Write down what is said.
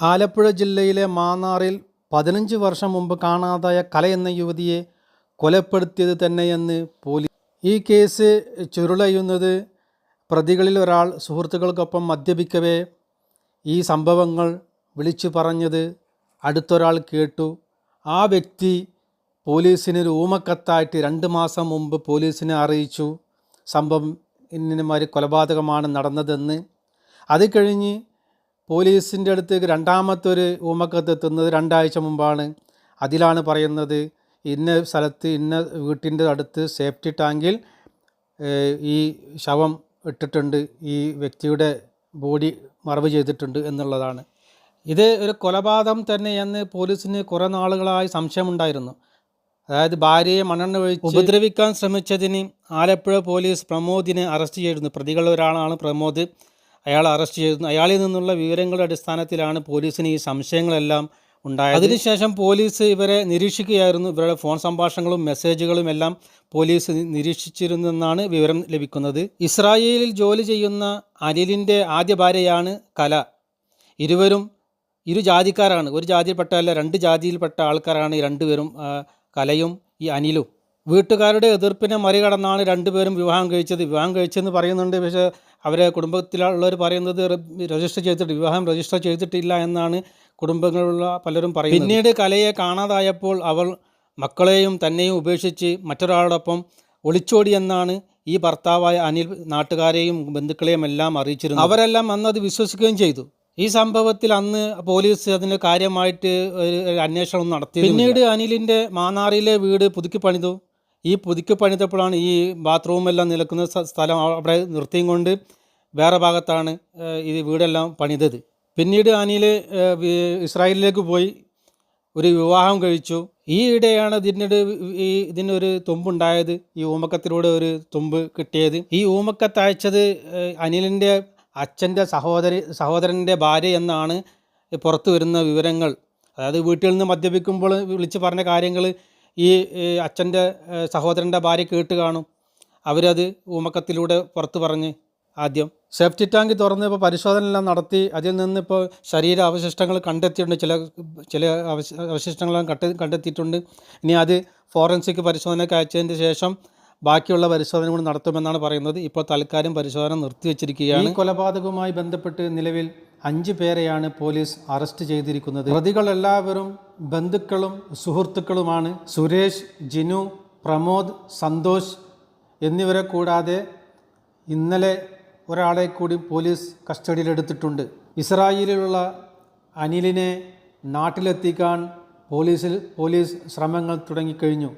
ആലപ്പുഴ ജില്ലയിലെ മാന്നാറിൽ പതിനഞ്ച് വർഷം മുമ്പ് കാണാതായ കല എന്ന യുവതിയെ കൊലപ്പെടുത്തിയത് തന്നെയെന്ന് പോലീസ് ഈ കേസ് ചുരുളയുന്നത് പ്രതികളിൽ ഒരാൾ സുഹൃത്തുക്കൾക്കൊപ്പം മദ്യപിക്കവേ ഈ സംഭവങ്ങൾ വിളിച്ചു പറഞ്ഞത് അടുത്തൊരാൾ കേട്ടു. ആ വ്യക്തി പോലീസിന് ഒരു ഊമക്കത്തായിട്ട് രണ്ട് മാസം മുമ്പ് പോലീസിനെ അറിയിച്ചു. സംഭവം ഇന്നമാതിരി കൊലപാതകമാണ് നടന്നതെന്ന്. അത് കഴിഞ്ഞ് പോലീസിന്റെ അടുത്തേക്ക് രണ്ടാമത്തെ ഒരു ഊമക്കത്ത് എത്തുന്നത് രണ്ടാഴ്ച മുമ്പാണ്. അതിലാണ് പറയുന്നത് ഇന്ന സ്ഥലത്ത് ഇന്ന വീട്ടിന്റെ അടുത്ത് സേഫ്റ്റി ടാങ്കിൽ ഈ ശവം ഇട്ടിട്ടുണ്ട് ഈ വ്യക്തിയുടെ ബോഡി മറവ് ചെയ്തിട്ടുണ്ട് എന്നുള്ളതാണ്. ഇത് ഒരു കൊലപാതകം തന്നെയെന്ന് പോലീസിന് കുറേ നാളുകളായി സംശയമുണ്ടായിരുന്നു. അതായത് ഭാര്യയെ മണ്ണെണ്ണ ഒഴിച്ച് ഉപദ്രവിക്കാൻ ശ്രമിച്ചതിന് ആലപ്പുഴ പോലീസ് പ്രമോദിനെ അറസ്റ്റ് ചെയ്തിരുന്നു. പ്രതികളിൽ ഒരാളാണ് പ്രമോദ്. അയാൾ അറസ്റ്റ് ചെയ്തു അയാളിൽ നിന്നുള്ള വിവരങ്ങളുടെ അടിസ്ഥാനത്തിലാണ് പോലീസിന് ഈ സംശയങ്ങളെല്ലാം ഉണ്ടായത്. അതിനുശേഷം പോലീസ് ഇവരെ നിരീക്ഷിക്കുകയായിരുന്നു. ഇവരുടെ ഫോൺ സംഭാഷണങ്ങളും മെസ്സേജുകളും എല്ലാം പോലീസ് നിരീക്ഷിച്ചിരുന്നെന്നാണ് വിവരം ലഭിക്കുന്നത്. ഇസ്രായേലിൽ ജോലി ചെയ്യുന്ന അനിലിന്റെ ആദ്യ ഭാര്യയാണ് കല. ഇരുവരും ഇരു ജാതിക്കാരാണ്. ഒരു ജാതിയിൽപ്പെട്ടല്ല രണ്ട് ജാതിയിൽപ്പെട്ട ആൾക്കാരാണ് ഈ രണ്ടുപേരും കലയും ഈ അനിലും. വീട്ടുകാരുടെ എതിർപ്പിനെ മറികടന്നാണ് രണ്ടുപേരും വിവാഹം കഴിച്ചത്. വിവാഹം കഴിച്ചെന്ന് പറയുന്നുണ്ട് പക്ഷേ അവരെ കുടുംബത്തിലുള്ളവർ പറയുന്നത് രജിസ്റ്റർ ചെയ്തിട്ട് വിവാഹം രജിസ്റ്റർ ചെയ്തിട്ടില്ല എന്നാണ് കുടുംബങ്ങളുള്ള പലരും പറയുന്നത്. പിന്നീട് കലയെ കാണാതായപ്പോൾ അവൾ മക്കളെയും തന്നെയും ഉപേക്ഷിച്ച് മറ്റൊരാളോടൊപ്പം ഒളിച്ചോടി എന്നാണ് ഈ ഭർത്താവായ അനിൽ നാട്ടുകാരെയും ബന്ധുക്കളെയും എല്ലാം അറിയിച്ചിരുന്നു അവരെല്ലാം അന്ന് അത് വിശ്വസിക്കുകയും ചെയ്തു. ഈ സംഭവത്തിൽ അന്ന് പോലീസ് അതിന് കാര്യമായിട്ട് ഒരു ഒരു അന്വേഷണം നടത്തി പിന്നീട് അനിലിന്റെ മാന്നാറിലെ വീട് പുതുക്കി പണിതു ഈ പുതുക്കി പണിതപ്പോഴാണ് ഈ ബാത്റൂം എല്ലാം നിൽക്കുന്ന സ്ഥലം അവിടെ നിർത്തിയും കൊണ്ട് വേറെ ഭാഗത്താണ് ഈ വീടെല്ലാം പണിതത്. പിന്നീട് ആനിയിൽ ഇസ്രായേലിലേക്ക് പോയി ഒരു വിവാഹം കഴിച്ചു. ഈ ഇടെയാണ് ഇതിന്റെ ഈ ഇതിനൊരു തുമ്പുണ്ടായത്. ഈ ഊമക്കത്തിലൂടെ ഒരു തുമ്പ് കിട്ടിയത്. ഈ ഊമക്കത്ത് അയച്ചത് അനിലിന്റെ അച്ഛന്റെ സഹോദരി സഹോദരന്റെ ഭാര്യ എന്നാണ് പുറത്തു വരുന്ന വിവരങ്ങൾ. അതായത് വീട്ടിൽ നിന്ന് മദ്യപിക്കുമ്പോൾ വിളിച്ച് പറഞ്ഞ കാര്യങ്ങൾ ഈ അച്ഛന്റെ സഹോദരന്റെ ഭാര്യ കേട്ട് കാണും. അവരത് ഊമക്കത്തിലൂടെ പുറത്ത് പറഞ്ഞ് ആദ്യം. സേഫ്റ്റി ടാങ്ക് തുറന്ന് ഇപ്പോൾ പരിശോധന എല്ലാം നടത്തി. അതിൽ നിന്ന് ഇപ്പോൾ ശരീര അവശിഷ്ടങ്ങൾ കണ്ടെത്തിയിട്ടുണ്ട്. ചില ചില അവശ- അവശിഷ്ടങ്ങളെല്ലാം കട്ട് കണ്ടെത്തിയിട്ടുണ്ട്. ഇനി അത് ഫോറൻസിക് പരിശോധനയ്ക്ക് അയച്ചതിന് ശേഷം ബാക്കിയുള്ള പരിശോധന കൂടി നടത്തുമെന്നാണ് പറയുന്നത്. ഇപ്പോൾ തൽക്കാലം പരിശോധന നിർത്തിവെച്ചിരിക്കുകയാണ്. കൊലപാതകവുമായി ബന്ധപ്പെട്ട് നിലവിൽ അഞ്ച് പേരെയാണ് പോലീസ് അറസ്റ്റ് ചെയ്തിരിക്കുന്നത്. പ്രതികളെല്ലാവരും ബന്ധുക്കളും സുഹൃത്തുക്കളുമാണ്. സുരേഷ് ജിനു പ്രമോദ് സന്തോഷ് എന്നിവരെ കൂടാതെ ഇന്നലെ ഒരാളെ കൂടി പോലീസ് കസ്റ്റഡിയിലെടുത്തിട്ടുണ്ട്. ഇസ്രായേലിലുള്ള അനിലിനെ നാട്ടിലെത്തിക്കാൻ പോലീസിൽ പോലീസ് ശ്രമങ്ങൾ തുടങ്ങിക്കഴിഞ്ഞു.